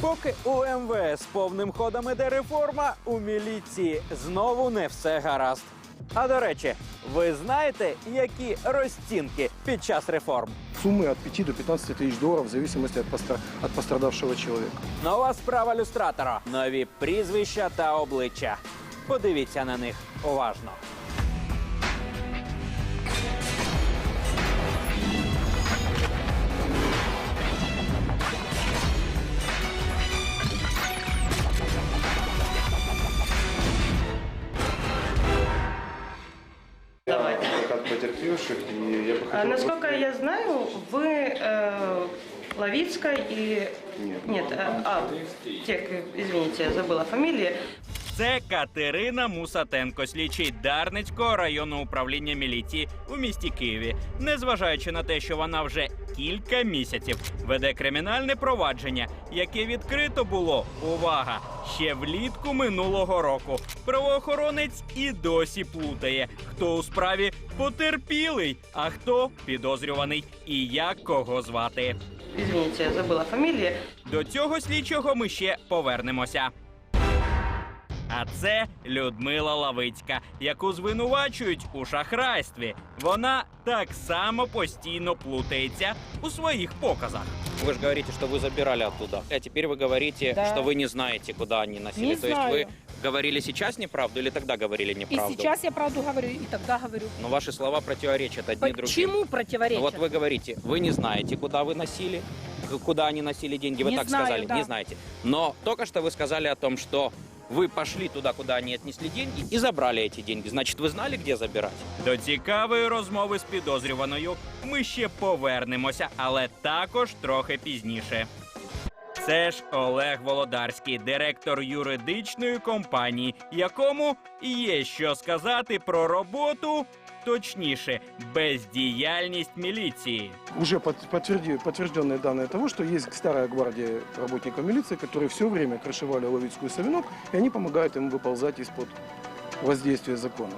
Поки у МВС повним ходом іде реформа, у міліції знову не все гаразд. А до речі, ви знаєте, які розцінки під час реформ? Суммы от 5 до 15 тысяч долларов в зависимости от, постра- от пострадавшего человека. Нова справа люстратора. Нові прізвища та обличчя. Подивіться на них уважно. потерпевших, и я бы А, насколько я знаю, вы э, Лавицкая и... Нет. Нет, э, а, тех, извините, я забыла фамилии. Це Катерина Мусатенко, слідчий Дарницького районного управління міліції у місті Києві. Незважаючи на те, що вона вже кілька місяців веде кримінальне провадження, яке відкрито було увага ще влітку минулого року. Правоохоронець і досі плутає, хто у справі потерпілий, а хто підозрюваний і як кого звати. Извините, я забыла фамилии. До цього слідчого ми ще повернемося. А це Людмила Лавицька, яку звинувачують у шахрайстві. Вона так само постійно плутається у своїх показах. Вы же говорите, что вы забирали оттуда. А теперь вы говорите, Да. что вы не знаете, куда они носили. Не То есть знаю. вы говорили сейчас неправду или тогда говорили И неправду? сейчас я правду говорю, и тогда говорю. Но ваши слова противоречат одни другим. Почему противоречат? Ну вот вы говорите, вы не знаете, куда вы носили, к- куда они носили деньги. Вы Не так знаю, сказали, да. не знаете. Но только что вы сказали о том, что вы пошли туда, куда они отнесли деньги, и забрали эти деньги. Значит, вы знали, где забирать? До цікавої розмови з підозрюваною ми ще повернемося, але також трохи пізніше. Це ж Олег Володарський, директор юридичної компанії, якому є що сказати про роботу, точніше, бездіяльність міліції. Уже под- подтверди- подтвержденные данные того, что есть старая гвардия работников милиции, которые все время крышевали Ловицкую Савинок, и они помогают им выползать из-под воздействия закона.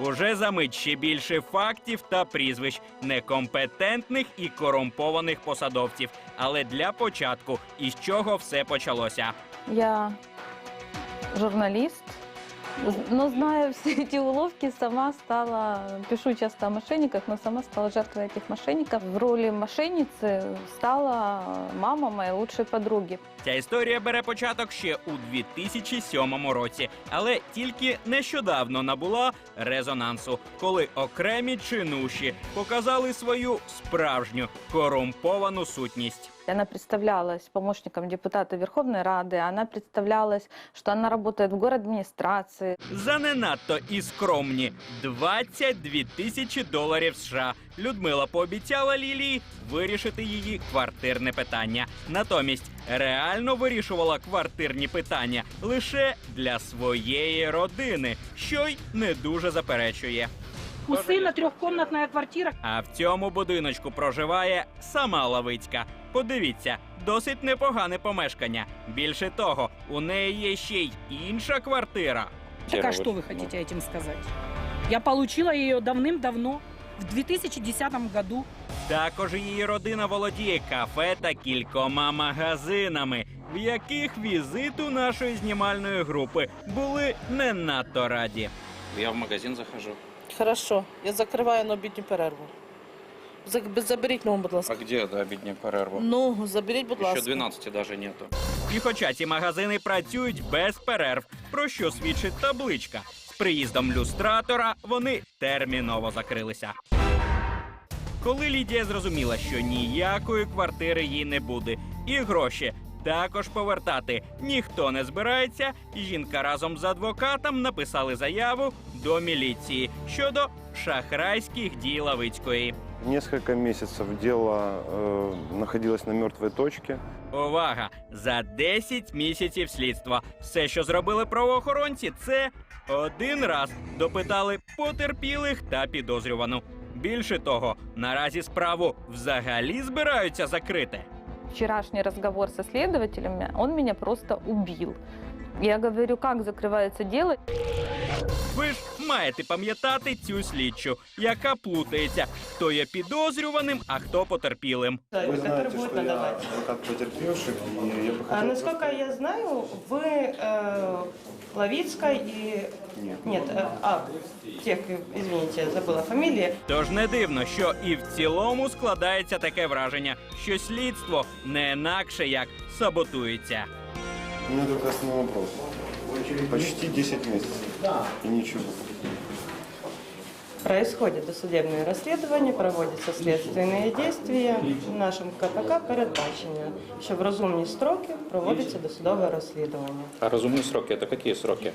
Уже за мить ще більше фактів та прізвищ некомпетентних і корумпованих посадовців. Але для початку, із чого все почалося. Я журналист, но зная все эти уловки, сама стала, пишу часто о мошенниках, но сама стала жертвой этих мошенников. В роли мошенницы стала мама моей лучшей подруги. Ця історія бере початок ще у 2007 році, але тільки нещодавно набула резонансу, коли окремі чинуші показали свою справжню корумповану сутність. Она представлялась помощником депутата Верховной Рады, она представлялась, что она работает в город администрации. За не надто і скромні 22 тисячі доларів США Людмила пообіцяла Лілії вирішити її квартирне питання. Натомість реально вирішувала квартирні питання лише для своєї родини, що й не дуже заперечує. У сына трехкомнатная квартира. А в цьому будиночку проживає сама Лавицька. Подивіться, досить непогане помешкання. Більше того, у неї є ще й інша квартира. Так а Серого, что вы ну. хотите этим сказать? Я получила ее давным-давно, в 2010 году. Також її родина володіє кафе та кількома магазинами, в яких візиту нашої знімальної групи були не надто раді. Я в магазин захожу. Хорошо, я закриваю на обідню перерву. За- Заберіть ну, будь ласка. А где до обедня перерву? Ну, заберіть, будь Еще ласка. 12 даже нету. І хоча ці магазини працюють без перерв, про що свідчить табличка. З приїздом люстратора вони терміново закрилися. Коли Лідія зрозуміла, що ніякої квартири їй не буде, і гроші також повертати ніхто не збирається, жінка разом з адвокатом написали заяву до міліції щодо шахрайських дій Лавицької. Несколько месяцев дело э, находилось на мертвой точке. Увага! За 10 місяців слідства все, що зробили правоохоронці, це один раз допитали потерпілих та підозрювану. Більше того, наразі справу взагалі збираються закрити Вчерашний разговор со следователем, он меня просто убил. Я говорю, как закрывается дело. Ви ж маєте пам'ятати цю слідчу, яка плутається, хто є підозрюваним, а хто потерпілим. который будет надавать. адвокат потерпевших, и я бы А насколько я знаю, вы э, Лавицкая и... Нет. э, а, тех, извините, забыла фамилии. Тож не дивно, що і в цілому складається таке враження, що слідство не інакше як саботується. У меня только основной вопрос. Почти 10 месяцев. И ничего. Происходит досудебное расследование, проводятся следственные действия. Нашим КПК передбачення, що в розумні строки проводиться досудове розслідування. А разумные сроки это какие сроки?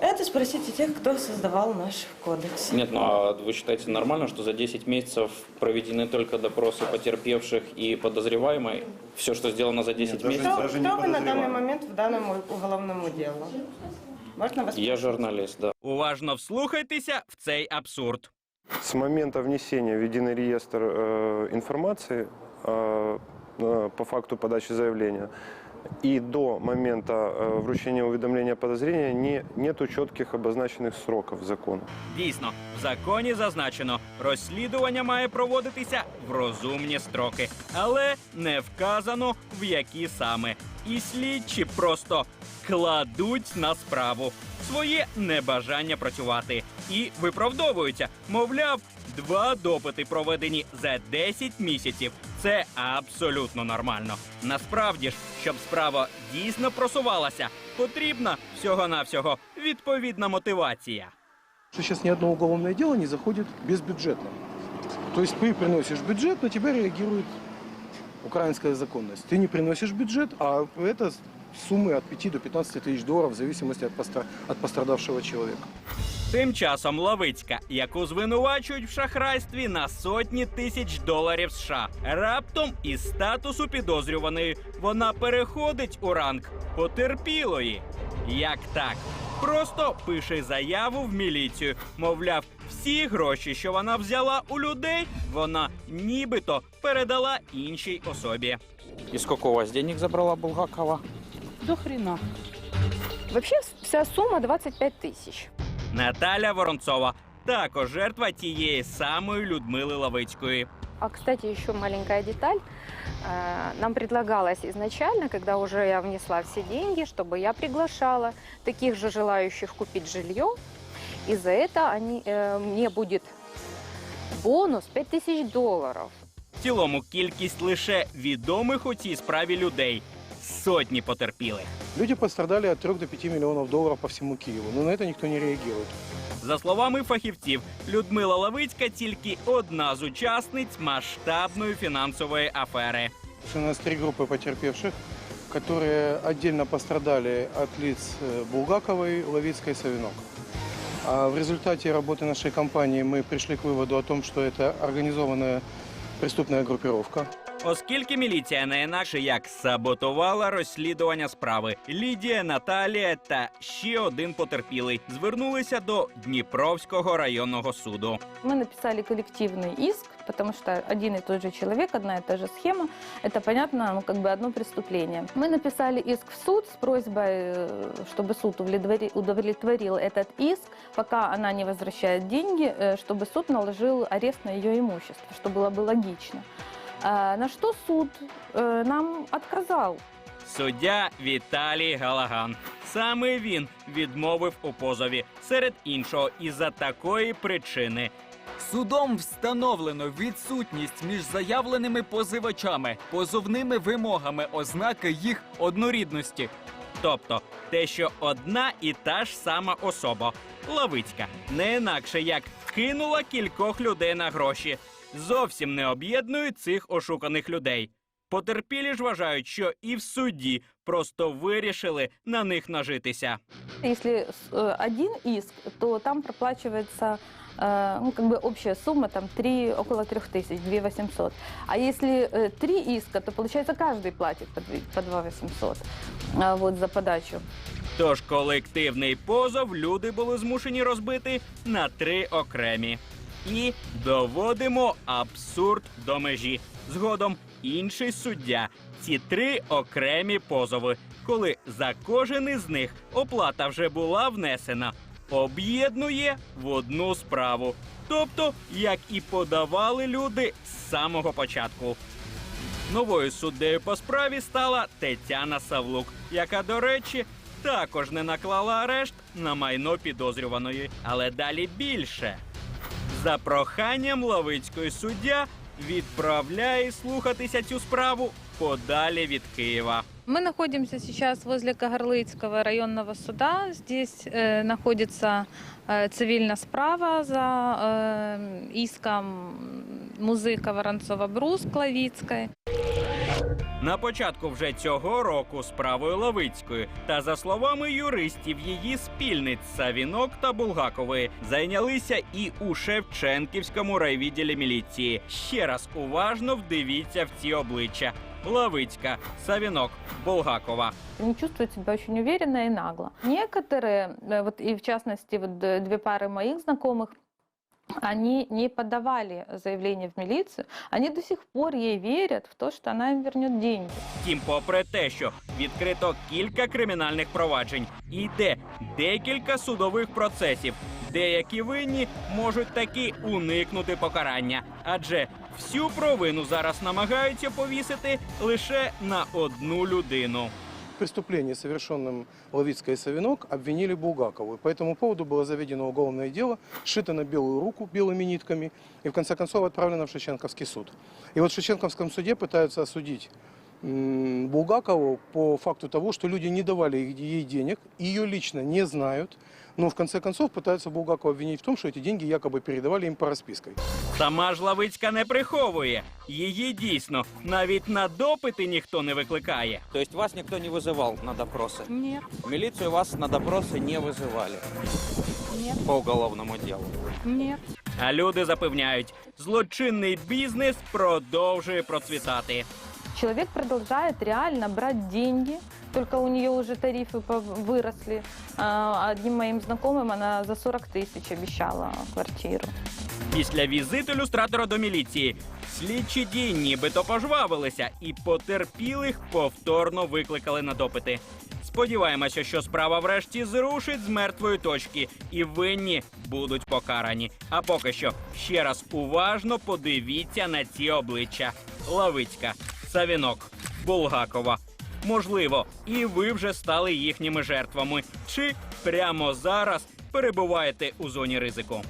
Это спросите тех, кто создавал наш кодекс. Нет, ну а вы считаете нормально, что за 10 месяцев проведены только допросы потерпевших и подозреваемой? Все, что сделано за 10 Нет, даже- месяцев? Кто, даже не кто вы на данный подозреваем. момент в данном уголовному делу? Можно вас Я журналист, да. Уважно вслухайтеся в цей абсурд. С момента внесения в единый реестр э, информации э, э, по факту подачи заявления и до момента э, вручения уведомления подозрения не, нету четких обозначенных сроков закона. Дійсно, в законі зазначено, розслідування має проводитися в розумні строки, але не вказано в які саме. І слідчі просто кладуть на справу своє небажання працювати і виправдовуються. Мовляв, два допити проведені за 10 місяців. Це абсолютно нормально. Насправді ж, щоб справа дійсно просувалася, потрібна всього-навсього відповідна мотивація. Что сейчас ни одно уголовное дело не заходит безбюджетно. То есть ты приносишь бюджет, на тебя реагирует украинская законность. Ты не приносишь бюджет, а это суммы от 5 до 15 тысяч долларов в зависимости от, постра- от пострадавшего человека. Тим часом Лавицька, яку звинувачують в шахрайстві на сотні тисяч доларів США, раптом із статусу підозрюваної вона переходить у ранг потерпілої. Як так? Просто пише заяву в міліцію. Мовляв, всі гроші, що вона взяла у людей, вона нібито передала іншій особі. И сколько у вас денег забрала Булгакова? До хрена. Вообще вся сумма 25 тысяч. Наталя Воронцова також жертва тієї самої Людмили Лавицької. А, кстати, еще маленькая деталь. Э, Нам предлагалось изначально, когда уже я внесла все деньги, чтобы я приглашала таких же желающих купить жилье. И за это они, э, мне будет бонус 5000 долларов. В цілому кількість лише відомих у цій справі людей сотні потерпілих. Люди пострадали от 3 до 5 миллионов долларов по всему Киеву, но на это никто не реагирует. За словами фахівців, Людмила Лавицька тільки одна з учасниць масштабної фінансової афери. У нас три группы потерпевших, которые отдельно пострадали от лиц э, Булгаковой, Ловицкой, Савинок. А в результате работы нашей компании мы пришли к выводу о том, что это организованная преступная группировка. Оскільки міліція не інакше як саботувала розслідування справи, Лідія, Наталія та ще один потерпілий звернулися до Дніпровського районного суду. Мы написали коллективный иск, потому что один и тот же человек, одна и та же схема. Это, понятно, ну, как бы одно преступление. Мы написали иск в суд с просьбой, э, чтобы суд удовлетвори- удовлетворил этот иск, пока она не возвращает деньги, э, чтобы суд наложил арест на ее имущество, что было бы логично. На что суд э, нам отказал. Суддя Віталій Галаган. Саме він відмовив у позові серед іншого із-за такої причини. Судом встановлено відсутність між заявленими позивачами, позовними вимогами ознаки їх однорідності. Тобто те, що одна і та ж сама особа Лавицька, не інакше як кинула кількох людей на гроші, зовсім не об'єднують цих ошуканих людей. Потерпілі ж вважають, що і в суді просто вирішили на них нажитися. Если с- э, один иск, то там проплачивается э, ну, как бы общая сумма там 3, около 3 тысяч, 2 800. А если э, три иска, то получается каждый платит по, две- по 2 800 а, вот, за подачу. Тож колективний позов люди були змушені розбити на три окремі. І доводимо абсурд до межі. Згодом інший суддя. Ці три окремі позови, коли за кожен із них оплата вже була внесена, об'єднує в одну справу. Тобто, як і подавали люди з самого початку. Новою суддею по справі стала Тетяна Савлук, яка, до речі, також не наклала арешт на майно підозрюваної. Але далі більше. За проханням Лавицької суддя відправляє слухатися цю справу подалі від Києва. Мы находимся сейчас возле Кагарлыцкого районного суда. Здесь э, находится э, цивильная справа за э, иском музыка Воронцова-Брус Клавицкой. На початку вже цього року справою Лавицької та за словами юристів її спільниць Савінок та Булгакової зайнялися і у Шевченківському райвідділі міліції. Ще раз уважно вдивіться в ці обличчя: Лавицька, Савінок, Булгакова. Они чувствуют себя очень уверенно и нагло. Некоторые, э, вот и в частности вот д- две пары моих знакомых, они не подавали заявление в милицию, они до сих пор ей верят в то, что она им вернет деньги. Втім, попри те, що відкрито кілька кримінальних проваджень, і йде декілька судових процесів, деякі винні можуть таки уникнути покарання, адже всю провину зараз намагаються повісити лише на одну людину В преступлении, совершенном Ловицкой и Савинок, обвинили Булгакову. И По этому поводу было заведено уголовное дело, сшито на белую руку белыми нитками и в конце концов отправлено в Шевченковский суд. И вот в Шевченковском суде пытаются осудить м, Булгакову по факту того, что люди не давали ей денег, ее лично не знают, но в конце концов пытаются Булгакова обвинить в том, что эти деньги якобы передавали им по распиской. Сама ж Лавицька не приховує. Її дійсно навіть на допити ніхто не викликає. То есть вас никто не вызывал на допросы? Нет, В милицию вас на допросы не вызывали нет, по уголовному делу. нет. А люди запевняють, злочинний бізнес продовжує процвітати. Человек продолжает реально брать деньги, только у нее уже тарифы пов- выросли. А, Одним моим знакомым она за 40 тысяч обещала квартиру. Після візиту люстратора до міліції слідчі дії нібито пожвавилися і потерпілих повторно викликали на допити. Сподіваємося, що справа врешті зрушить з мертвої точки, і винні будуть покарані. А поки що ще раз уважно подивіться на ці обличчя: Лавицька, Савінок, Булгакова. Можливо, і ви вже стали їхніми жертвами, чи прямо зараз перебуваєте у зоні ризику.